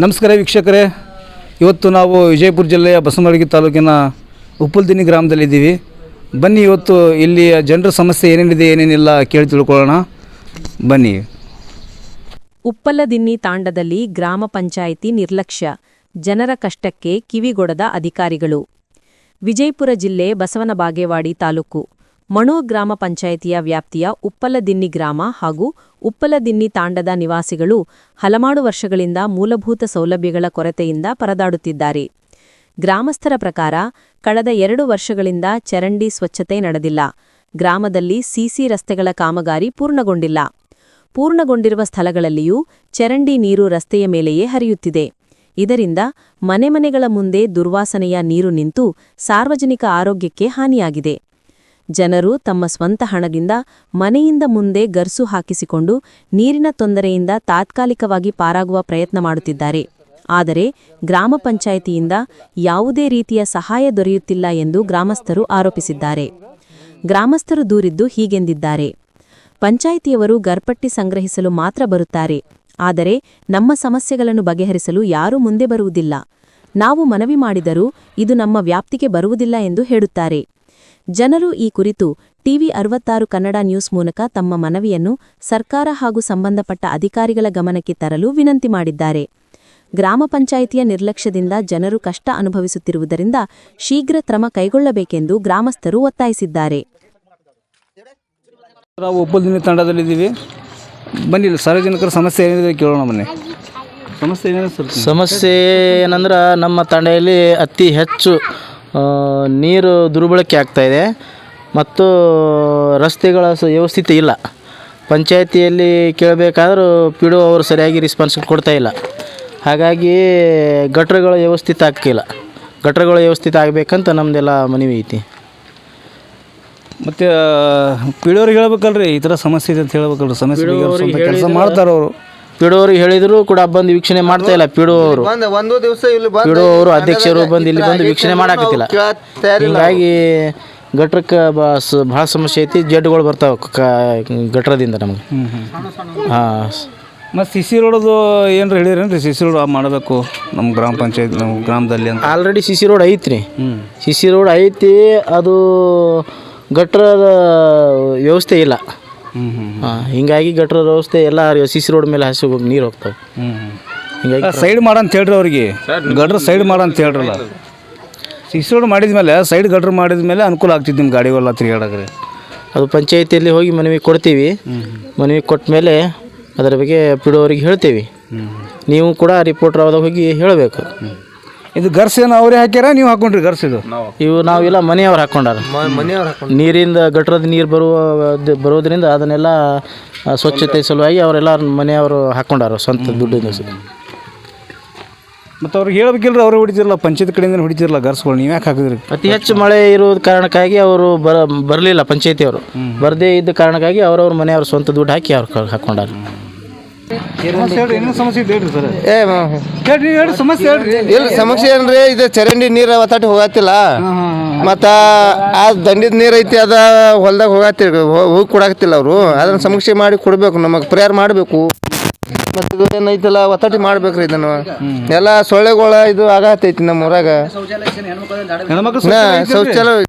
ನಮಸ್ಕಾರ ವೀಕ್ಷಕರೇ. ಇವತ್ತು ನಾವು ವಿಜಯಪುರ ಜಿಲ್ಲೆಯ ಬಸವನಗುಡಿ ತಾಲೂಕಿನ ಉಪ್ಪುಲ್ದಿನಿ ಗ್ರಾಮದಲ್ಲಿದ್ದೀವಿ. ಬನ್ನಿ ಇವತ್ತು ಇಲ್ಲಿಯ ಜನರ ಸಮಸ್ಯೆ ಏನೇನಿದೆ, ಏನೇನಿಲ್ಲ ಕೇಳಿ ತಿಳ್ಕೊಳ್ಳೋಣ. ಬನ್ನಿ. ಉಪ್ಪಲದಿನ್ನಿ ತಾಂಡದಲ್ಲಿ ಗ್ರಾಮ ಪಂಚಾಯಿತಿ ನಿರ್ಲಕ್ಷ್ಯ. ಜನರ ಕಷ್ಟಕ್ಕೆ ಕಿವಿಗೊಡದ ಅಧಿಕಾರಿಗಳು. ವಿಜಯಪುರ ಜಿಲ್ಲೆ ಬಸವನ ಬಾಗೇವಾಡಿ ತಾಲೂಕು. ಮಣೂರ್ ಗ್ರಾಮ ಪಂಚಾಯಿತಿಯ ವ್ಯಾಪ್ತಿಯ ಉಪ್ಪಲದಿನ್ನಿ ಗ್ರಾಮ ಹಾಗೂ ಉಪ್ಪಲದಿನ್ನಿ ತಾಂಡದ ನಿವಾಸಿಗಳು ಹಲವಾರು ವರ್ಷಗಳಿಂದ ಮೂಲಭೂತ ಸೌಲಭ್ಯಗಳ ಕೊರತೆಯಿಂದ ಪರದಾಡುತ್ತಿದ್ದಾರೆ. ಗ್ರಾಮಸ್ಥರ ಪ್ರಕಾರ ಕಳೆದ ಎರಡು ವರ್ಷಗಳಿಂದ ಚರಂಡಿ ಸ್ವಚ್ಛತೆ ನಡೆದಿಲ್ಲ. ಗ್ರಾಮದಲ್ಲಿ ಸಿಸಿ ರಸ್ತೆಗಳ ಕಾಮಗಾರಿ ಪೂರ್ಣಗೊಂಡಿಲ್ಲ. ಪೂರ್ಣಗೊಂಡಿರುವ ಸ್ಥಳಗಳಲ್ಲಿಯೂ ಚರಂಡಿ ನೀರು ರಸ್ತೆಯ ಮೇಲೆಯೇ ಹರಿಯುತ್ತಿದೆ. ಇದರಿಂದ ಮನೆ ಮನೆಗಳ ಮುಂದೆ ದುರ್ವಾಸನೆಯ ನೀರು ನಿಂತು ಸಾರ್ವಜನಿಕ ಆರೋಗ್ಯಕ್ಕೆ ಹಾನಿಯಾಗಿದೆ. ಜನರು ತಮ್ಮ ಸ್ವಂತ ಹಣದಿಂದ ಮನೆಯಿಂದ ಮುಂದೆ ಗರ್ಸು ಹಾಕಿಸಿಕೊಂಡು ನೀರಿನ ತೊಂದರೆಯಿಂದ ತಾತ್ಕಾಲಿಕವಾಗಿ ಪಾರಾಗುವ ಪ್ರಯತ್ನ ಮಾಡುತ್ತಿದ್ದಾರೆ. ಆದರೆ ಗ್ರಾಮ ಪಂಚಾಯಿತಿಯಿಂದ ಯಾವುದೇ ರೀತಿಯ ಸಹಾಯ ದೊರೆಯುತ್ತಿಲ್ಲ ಎಂದು ಗ್ರಾಮಸ್ಥರು ಆರೋಪಿಸಿದ್ದಾರೆ. ಗ್ರಾಮಸ್ಥರು ದೂರಿದ್ದು ಹೀಗೆಂದಿದ್ದಾರೆ. ಪಂಚಾಯಿತಿಯವರು ಗರ್ಪಟ್ಟಿ ಸಂಗ್ರಹಿಸಲು ಮಾತ್ರ ಬರುತ್ತಾರೆ. ಆದರೆ ನಮ್ಮ ಸಮಸ್ಯೆಗಳನ್ನು ಬಗೆಹರಿಸಲು ಯಾರೂ ಮುಂದೆ ಬರುವುದಿಲ್ಲ. ನಾವು ಮನವಿ ಮಾಡಿದರೂ ಇದು ನಮ್ಮ ವ್ಯಾಪ್ತಿಗೆ ಬರುವುದಿಲ್ಲ ಎಂದು ಹೇಳುತ್ತಾರೆ. ಜನರು ಈ ಕುರಿತು ಟಿವಿ ಅರವತ್ತಾರು ಕನ್ನಡ ನ್ಯೂಸ್ ಮೂಲಕ ತಮ್ಮ ಮನವಿಯನ್ನು ಸರ್ಕಾರ ಹಾಗೂ ಸಂಬಂಧಪಟ್ಟ ಅಧಿಕಾರಿಗಳ ಗಮನಕ್ಕೆ ತರಲು ವಿನಂತಿ ಮಾಡಿದ್ದಾರೆ. ಗ್ರಾಮ ಪಂಚಾಯಿತಿಯ ನಿರ್ಲಕ್ಷ್ಯದಿಂದ ಜನರು ಕಷ್ಟ ಅನುಭವಿಸುತ್ತಿರುವುದರಿಂದ ಶೀಘ್ರ ಕ್ರಮ ಕೈಗೊಳ್ಳಬೇಕೆಂದು ಗ್ರಾಮಸ್ಥರು ಒತ್ತಾಯಿಸಿದ್ದಾರೆ. ನಾವು ಉಪ್ಪುಲ್ದಿನಿ ತಂಡದಲ್ಲಿದ್ದೀವಿ. ಬನ್ನಿ ಸಾರ್ವಜನಿಕರ ಸಮಸ್ಯೆ ಏನಿದೆ ಕೇಳೋಣ ಬನ್ನಿ. ಸಮಸ್ಯೆ ಏನಿದೆ ಸರ್? ಸಮಸ್ಯೆ ಏನಂದ್ರೆ ನಮ್ಮ ತಂಡೆಯಲ್ಲಿ ಅತಿ ಹೆಚ್ಚು ನೀರು ದುರ್ಬಳಕೆ ಆಗ್ತಾಯಿದೆ ಮತ್ತು ರಸ್ತೆಗಳ ಸ- ವ್ಯವಸ್ಥಿತ ಇಲ್ಲ. ಪಂಚಾಯತಿಯಲ್ಲಿ ಕೇಳಬೇಕಾದ್ರೂ ಪಿ ಡಿ ಅವರು ಸರಿಯಾಗಿ ರಿಸ್ಪಾನ್ಸ್ ಕೊಡ್ತಾ ಇಲ್ಲ. ಹಾಗಾಗಿ ಗಟ್ರಗಳ ವ್ಯವಸ್ಥಿತ ಆಗ್ತಿಲ್ಲ ಗಟ್ರಗಳ ವ್ಯವಸ್ಥಿತ ಆಗಬೇಕಂತ ನಮ್ಮದೆಲ್ಲ ಮನವಿ ಐತಿ. ಮತ್ತು ಪಿಡಿಯೋರಿಗೆ ಹೇಳ್ಬೇಕಲ್ರಿ ಈ ಥರ ಸಮಸ್ಯೆ ಇದೆ ಅಂತ ಹೇಳ್ಬೇಕಲ್ರಿ. ಸಮಸ್ಯೆ ಕೆಲಸ ಮಾಡ್ತಾರೆ ಅವರು ಪಿ ಡಿ ಅವ್ರಿಗೆ ಹೇಳಿದ್ರು ಕೂಡ ಬಂದು ವೀಕ್ಷಣೆ ಮಾಡ್ತಾ ಇಲ್ಲ ಪಿಡೋರು. ಡಿ ಅವರು ಬಂದ ಒಂದು ದಿವಸ ಇಲ್ಲಿ ಪಿ ಡಿ ಅವರು ಅಧ್ಯಕ್ಷರು ಬಂದು ಇಲ್ಲಿ ಬಂದು ವೀಕ್ಷಣೆ ಮಾಡಾಕತ್ತಿಲ್ಲ. ಹಿಂಗಾಗಿ ಗಟ್ರಕ್ಕೆ ಭಾಳ ಸಮಸ್ಯೆ ಐತಿ ಜಡ್ಗಳು ಬರ್ತಾವೆ ಗಟ್ರದಿಂದ ನಮ್ಗೆ. ಹಾಂ. ಮತ್ತು ಸಿ ಸಿ ರೋಡದು ಏನ್ರ ಹೇಳಿರೇನ್ರಿ? ಸಿ ಸಿ ರೋಡ್ ಮಾಡಬೇಕು ನಮ್ಮ ಗ್ರಾಮ ಪಂಚಾಯತ್ ನಮ್ಮ ಗ್ರಾಮದಲ್ಲಿ ಅಂತ. ಆಲ್ರೆಡಿ ಸಿ ಸಿ ರೋಡ್ ಐತ್ರಿ. ಸಿಸಿ ಸಿ ಸಿ ರೋಡ್ ಐತಿ ಅದು ಗಟ್ರದ ವ್ಯವಸ್ಥೆ ಇಲ್ಲ. ಹಾಂ ಹಿಂಗಾಗಿ ಗಟ್ರ ವ್ಯವಸ್ಥೆ ಎಲ್ಲ ಸಿ ಸಿ ರೋಡ್ ಮೇಲೆ ಹಸಿ ಹೋಗಿ ನೀರು ಹೋಗ್ತಾವೆ. ಹಿಂಗಾಗಿ ಸೈಡ್ ಮಾಡಂತ ಹೇಳ್ರಿ ಅವ್ರಿಗೆ. ಗಟ್ರ ಸೈಡ್ ಮಾಡಂತ ಹೇಳ್ರಲ್ಲ. ಸಿ ಸಿ ರೋಡ್ ಮಾಡಿದ್ಮೇಲೆ ಸೈಡ್ ಗಡ್ರ ಮಾಡಿದ್ಮೇಲೆ ಅನುಕೂಲ ಆಗ್ತಿತ್ತು ನಿಮ್ಮ ಗಾಡಿಗೆಲ್ಲ ತಿರುಗಾಡಕ್ರಿ. ಅದು ಪಂಚಾಯತಿಯಲ್ಲಿ ಹೋಗಿ ಮನವಿ ಕೊಡ್ತೀವಿ. ಮನವಿ ಕೊಟ್ಟ ಮೇಲೆ ಅದರ ಬಗ್ಗೆ ಪಿಡೋರಿಗೆ ಹೇಳ್ತೀವಿ. ನೀವು ಕೂಡ ರಿಪೋರ್ಟರ್ ಆದಾಗ ಹೋಗಿ ಹೇಳಬೇಕು. ಇದು ಗರ್ಸ್ ಏನು ಅವರೇ ಹಾಕ್ಯಾರ? ನೀವು ಹಾಕೊಂಡ್ರಿ ಗರ್ಸ್ ಇದು ಇವು ನಾವೆಲ್ಲ ಮನೆಯವ್ರು ಹಾಕೊಂಡಾರ ಮನೆಯವ್ರು ಹಾಕೊಂಡು ನೀರಿಂದ ಗಟ್ರದ ನೀರು ಬರುವ ಬರೋದ್ರಿಂದ ಅದನ್ನೆಲ್ಲ ಸ್ವಚ್ಛತೆ ಸಲುವಾಗಿ ಅವರೆಲ್ಲ ಮನೆಯವರು ಹಾಕೊಂಡಾರ ಸ್ವಂತ ದುಡ್ಡಿನ ಮತ್ತು ಅವ್ರಿಗೆ ಹೇಳ್ಬೇಕಿಲ್ಲ ಅವ್ರು ಹೊಡಿತಿರಲ್ಲ ಪಂಚಾಯತ್ ಕಡೆಯಿಂದ ಹೊಡಿತಿರಲ್ಲ ಗರ್ಸ್ಗಳು ನೀವು ಯಾಕೆ ಹಾಕಿದ್ರಿ? ಅತಿ ಹೆಚ್ಚು ಮಳೆ ಇರೋದ ಕಾರಣಕ್ಕಾಗಿ ಅವರು ಬರ ಬರಲಿಲ್ಲ ಪಂಚಾಯತಿಯವರು. ಬರದೇ ಇದ್ದ ಕಾರಣಕ್ಕಾಗಿ ಅವರವ್ರ ಮನೆಯವ್ರ ಸ್ವಂತ ದುಡ್ಡು ಹಾಕಿ ಅವ್ರು ಹಾಕ್ಕೊಂಡಾರ ಏನು ಸಮಸ್ಯೆ ಇದೆ ಹೇಳ್ರಿ ಸರ್? ಏ ಮ- ಹೇಳ್ರಿ ಹೇಳಿ ಸಮಸ್ಯೆ ಹೇಳ್ರಿ. ಇಲ್ಲ ಸಮಸ್ಯೆ ಏನ್ರಿ ಇದು ಚರಂಡಿ ನೀರು ಒತ್ತಾಟಿ ಹೋಗತ್ತಿಲ್ಲ. ಮತ್ತ ಆ ದಂಡಿದ ನೀರ್ ಐತಿ ಅದ ಹೊಲ್ದಾಗ ಹೋಗತ್ತಿ ಹೋಗಿ ಕೊಡಾಕತ್ತಿಲ್ಲ ಅವರು. ಅದನ್ನ ಸಮೀಕ್ಷೆ ಮಾಡಿ ಕೊಡ್ಬೇಕು ನಮಗೆ ಪ್ರೇಯರ್ ಮಾಡಬೇಕು. ಮತ್ತೆ ಇದು ಏನೈತಲ್ಲ ಒತ್ತಾಟಿ ಮಾಡ್ಬೇಕ್ರಿ ಇದನ್ನು. ಎಲ್ಲ ಸೊಳ್ಳೆಗಳ ಇದು ಆಗತ್ತೈತಿ ನಮ್ಮ ಊರಾಗ ಹೆಣ್ಮಕ್ಳು ನಾ ಶೌಚಾಲಯ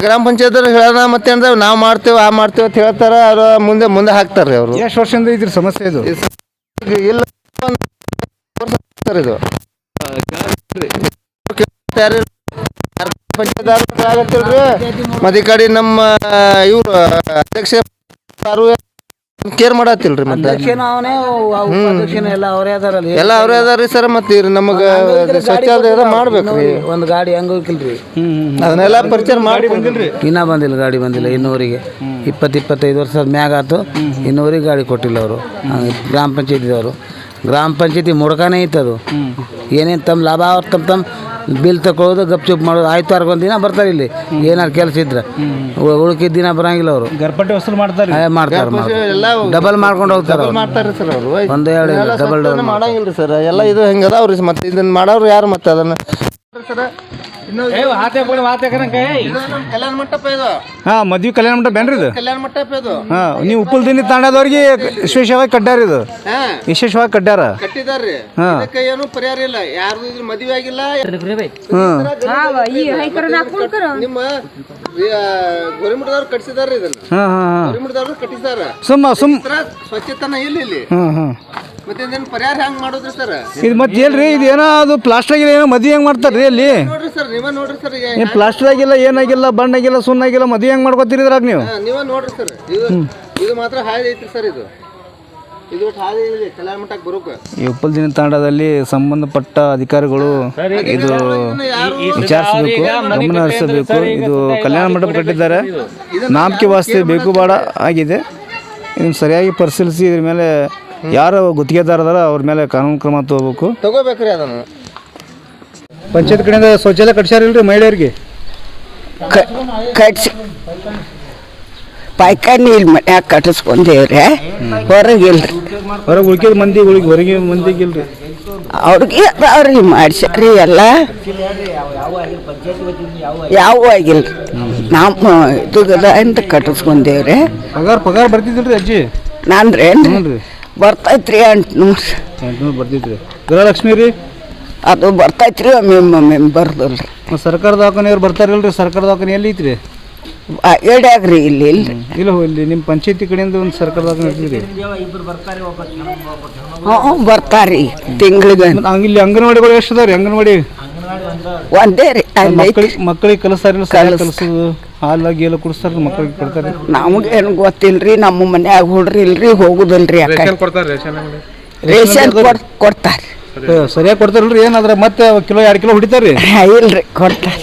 ಗ್ರಾಮ ಪಂಚಾಯತ್ ಹೇಳೋಣ ಮತ್ತೆ ಅಂದ್ರೆ ನಾವು ಮಾಡ್ತೇವೆ ಆ ಮಾಡ್ತೇವೆ ಅಂತ ಹೇಳ್ತಾರ ಅವ್ರ ಮುಂದೆ ಮುಂದೆ ಹಾಕ್ತಾರೆ ಅವರು. ಎಷ್ಟು ವರ್ಷದಿಂದ ಇದ್ರ ಸಮಸ್ಯೆ ಇದು? ಇಲ್ಲ ಇದು. ಮತ್ತೆ ಈ ಕಡೆ ನಮ್ಮ ಇವರು ಅಧ್ಯಕ್ಷ ಕೇರ್ ಮಾಡತ್ತಿಲ್ರಿ ಮತ್ತೆ? ಎಲ್ಲ ಅವರೇ ಅದಾರಲ್ಲಿ ಎಲ್ಲ ಅವ್ರೇ ಅದಾರಿ ಸರ್ ಮತ್ತೆ ನಮಗ ಎಲ್ಲ ಮಾಡ್ಬೇಕ್ರಿ. ಒಂದು ಗಾಡಿ ಹಂಗಿಲ್ರಿ. ಹೋಗಿಲ್ರಿ ಅದನ್ನೆಲ್ಲ ಪರಿಚಯ ಮಾಡಿ ಬಂದಿಲ್ರಿ. ಇನ್ನೂ ಬಂದಿಲ್ಲ ಗಾಡಿ ಬಂದಿಲ್ಲ ಇನ್ನೂರಿಗೆ. ಇಪ್ಪತ್ತು ಇಪ್ಪತ್ತೈದು ವರ್ಷದ ಮ್ಯಾಗ ಆತು. ಇನ್ನೂರಿಗೆ ಗಾಡಿ ಕೊಟ್ಟಿಲ್ಲ ಅವರು. ಗ್ರಾಮ ಪಂಚಾಯತಿದವರು ಗ್ರಾಮ ಪಂಚಾಯತಿ ಮುಡ್ಕಾನೇ ಐತೆ ಅದು ಏನೇನು ತಮ್ಮ ಲಾಭ ಅವ್ರು ತಮ್ಮ ತಮ್ಮ ಬಿಲ್ ತಗೊಳ್ಳೋದು ಗಪ್ ಚುಪ್ ಮಾಡೋದು. ಆಯ್ತು ಒಂದು ದಿನ ಬರ್ತಾರೆ ಇಲ್ಲಿ. ಏನಾರು ಕೆಲಸ ಇದ್ರೆ. ಉಳ್ಕಿದ ದಿನ ಬರಂಗಿಲ್ಲ ಅವರು. ಗರ್ಪಟ್ಟಿ ವಸೂಲು ಮಾಡ್ತಾರೆ. ಮಾಡ್ತಾರೆ ಎಲ್ಲ ಡಬಲ್ ಮಾಡ್ಕೊಂಡು ಹೋಗ್ತಾರೆ ಮಾಡ್ತಾರೆ ಸರ್ ಅವರು. ಒಂದು ಎರಡು ಡಬಲ್ ಡಬಲ್ ಮಾಡಂಗಿಲ್ರಿ ಸರ್. ಎಲ್ಲ ಇದು ಹೆಂಗದ ಅವ್ರಿ ಮತ್ತೆ ಇದನ್ನ ಮಾಡೋರು ಯಾರು ಮತ್ತೆ ಅದನ್ನ? ಕಲ್ಯಾಣ ಮಂಟಪ ಇದು. ಹಾ ಮದ್ವಿ ಕಲ್ಯಾಣ ಮಂಟಪ ಬೇನ್ರಿ ಇದು? ಕಲ್ಯಾಣ ಮಂಟಪ ಇದು. ಹಾ ನೀವು ಉಪ್ಪುಲ್ದಿನಿ ತಾಂಡದವ್ರಿಗೆ ವಿಶೇಷವಾಗಿ ಕಡ್ಡಾರ ಇದು? ಹಾ. ವಿಶೇಷವಾಗಿ ಕಡ್ಡಾರ ಕಟ್ಟಿದಾರ್ರಿ. ಹಾ. ಇದಕ್ಕೆ ಏನು ಪರಿಹಾರ ಇಲ್ಲ. ಯಾರ್ದು ಇದ್ರ ಮದುವೆ ಆಗಿಲ್ಲ. ಹಾಂ. ನಿಮ್ಮ ಗೋರಿಮಠದವ್ರು ಕಟ್ಟಿಸಿದಾರ್ರಿ ಇದನ್ನ. ಹಾಂ ಹಾಂ ಹಾಂ. ಗೋರಿಮಠದವ್ರು ಕಟ್ಟಿಸಿದಾರ. ಸುಮ್ಮ ಸುಮ್. ಇದ್ರ ಸ್ವಚ್ಛತನ ಇಲ್ಲ ಇಲ್ಲಿ. ಹ್ಮ್ ಹಾಂ. ಮತ್ತೆ ಇದನ್ನ ಪರಿಹಾರ ಹೆಂಗ್ ಮಾಡೋದ್ರಿ ಸರ್ ಇದು ಮತ್ತೆ ಏನ್ರಿ ಇದು ಏನೋ ಅದು ಪ್ಲಾಸ್ಟರ್ ಆಗಿಲ್ಲ ಏನೋ ಮದುವೆ ಹೆಂಗ್ ಅಲ್ಲಿ? ನೋಡ್ರಿ ಸರ್ ನೀವ ನೋಡ್ರಿ ಸರ್ ಏನು ಪ್ಲಾಸ್ಟರ್ ಆಗಿಲ್ಲ ಏನಾಗಿಲ್ಲ ಬಣ್ಣಾಗಿಲ್ಲ ಸುಣ್ಣಾಗಿಲ್ಲ ಮದುವೆ ಹೆಂಗೆ ಮಾಡ್ಕೊತೀರಿ ಇದ್ರಾಗ ನೀವು ನೀವ ನೋಡ್ರಿ ಸರ್ ಇದು ಇದು ಮಾತ್ರ ಹಾದಿ ಐತ್ರಿ ಸರ್ ಇದು. ಇದು ಒಟ್ಟು ಹಾದಿ ಇದೆ ಕಲ್ಯಾಣ ಮಠಕ್ಕೆ ಬರೋಕ. ಈ ಉಪ್ಪಲ್ ದಿನ ತಾಂಡದಲ್ಲಿ ಸಂಬಂಧಪಟ್ಟ ಅಧಿಕಾರಿಗಳು ಇದು ವಿಚಾರಿಸಬೇಕು ಗಮನ ಹರಿಸಬೇಕು. ಇದು ಕಲ್ಯಾಣ ಮಂಟಪ ಕಟ್ಟಿದ್ದಾರೆ. ನಾಮಕೆ ವಾಸ್ತಿ ಬೇಕು ಬಾಡ ಆಗಿದೆ. ಇದನ್ನು ಸರಿಯಾಗಿ ಪರಿಶೀಲಿಸಿ ಇದ್ರ ಮೇಲೆ ಯಾರು ಗುತ್ತಿಗೆದಾರದಾರ ಅವ್ರ ಮೇಲೆ ಕಾನೂನು ಕ್ರಮ ತಗೋಬೇಕು? ತಗೋಬೇಕ್ರಿ ಅದನ್ನು. ಪಂಚಾಯತ್ ಕಡೆಯಿಂದ ಶೌಚಾಲಯ ಕಟ್ಸ್ಯಾರಿಲ್ರಿ ಮಹಿಳೆಯರಿಗೆ? ಕ- ಕಟ್ಸಿ ಪಾಯ್ಕಾನಿ ಇಲ್ಲಿ ಮನ್ಯಾಗ ಕಟ್ಟಿಸ್ಕೊಂಡೇವ್ರೆ ಹೊರಗಿಲ್ರಿ ಹೊರಗೆ ಉಳ್ಕಿದ ಮಂದಿ ಉಳಿಗೆ ಹೊರಗೆ ಮಂದಿಗಿಲ್ರಿ ಅವ್ರಿಗೆ ಅವ್ರಿಗೆ ಮಾಡ್ಸ್ಯಾರಿ ಎಲ್ಲ? ಯಾವ ಆಗಿಲ್ರಿ ನಮ್ಮ ಇದು ಅಂತ ಕಟ್ಟಿಸ್ಕೊಂಡೇವ್ರೆ ಪಗಾರ ಪಗಾರ ಬರ್ತಿದ್ದಿಲ್ರಿ ಅಜ್ಜಿ? ನಾನ್ರೇನು ಹ್ಞೂ ರೀ ಬರ್ತೈತ್ರಿ ಎಂಟ್ನೂರು ಎಂಟ್ನೂರು ಬರ್ತಿದ್ರಿ ಗೃಹಲಕ್ಷ್ಮಿ ರೀ? ಅದು ಬರ್ತೈತ್ರಿ ಒಮ್ಮೆ ಒಮ್ಮೆ ಬರ್ದಲ್ರಿ. ಮತ್ತು ಸರ್ಕಾರ ದವಾಖಾನೆಯವ್ರು ಬರ್ತಾರಿಲ್ರಿ ಸರ್ಕಾರ ದವಾಖಾನೆ ಎಲ್ಲಿ ಐತ್ರಿ? ಎಡ್ಯಾಗ್ರಿ ಇಲ್ಲಿ ಇಲ್ಲಿ. ಇಲ್ಲ ಹೋ, ಇಲ್ಲಿ ನಿಮ್ಮ ಪಂಚಾಯತಿ ಕಡೆಯಿಂದ ಒಂದು ಸರ್ಕಾರ ದವಾಖಾನೆ ರೀ ಹ್ಞೂ ಬರ್ತಾರಿ ತಿಂಗಳಿಗೆ ಮತ್ತು ಹಂಗೆ ಇಲ್ಲಿ ಅಂಗನವಾಡಿಗಳು ಎಷ್ಟು ಅದಾವ ರೀ ಅಂಗನವಾಡಿ ಒಂದೇ ರೀ ಅಲ್ಲಿ. ಮಕ್ಕಳಿಗೆ ಮಕ್ಕಳಿಗೆ ಕಲಿಸ್ತಾರಿಲ್ಲ ಸರಿಯಾಗಿ ಕಲಿಸೋದು? ಹಾಲು ಗೀಲು ಕುಡಿಸ್ತಾರೆ ಮಕ್ಕಳಿಗೆ ಕೊಡ್ತಾರೆ? ನಮಗೇನು ಗೊತ್ತಿಲ್ರಿ ನಮ್ಮ ಮನ್ಯಾಗ ಹುಡ್ರಿ ಇಲ್ರಿ ಹೋಗುದಿಲ್ರಿ ಆ ಕಡೆ ರೇಷನ್ ಕೊಡ್ ಕೊಡ್ತಾರೆ. ಸರಿಯಾಗಿ ಕೊಡ್ತಾರಲ್ರಿ ಏನಾದ್ರೆ ಮತ್ತೆ ಕಿಲೋ ಎರಡು ಕಿಲೋ ಹೊಡಿತಾರ್ರಿ? ಇಲ್ರಿ ಕೊಡ್ತಾರೆ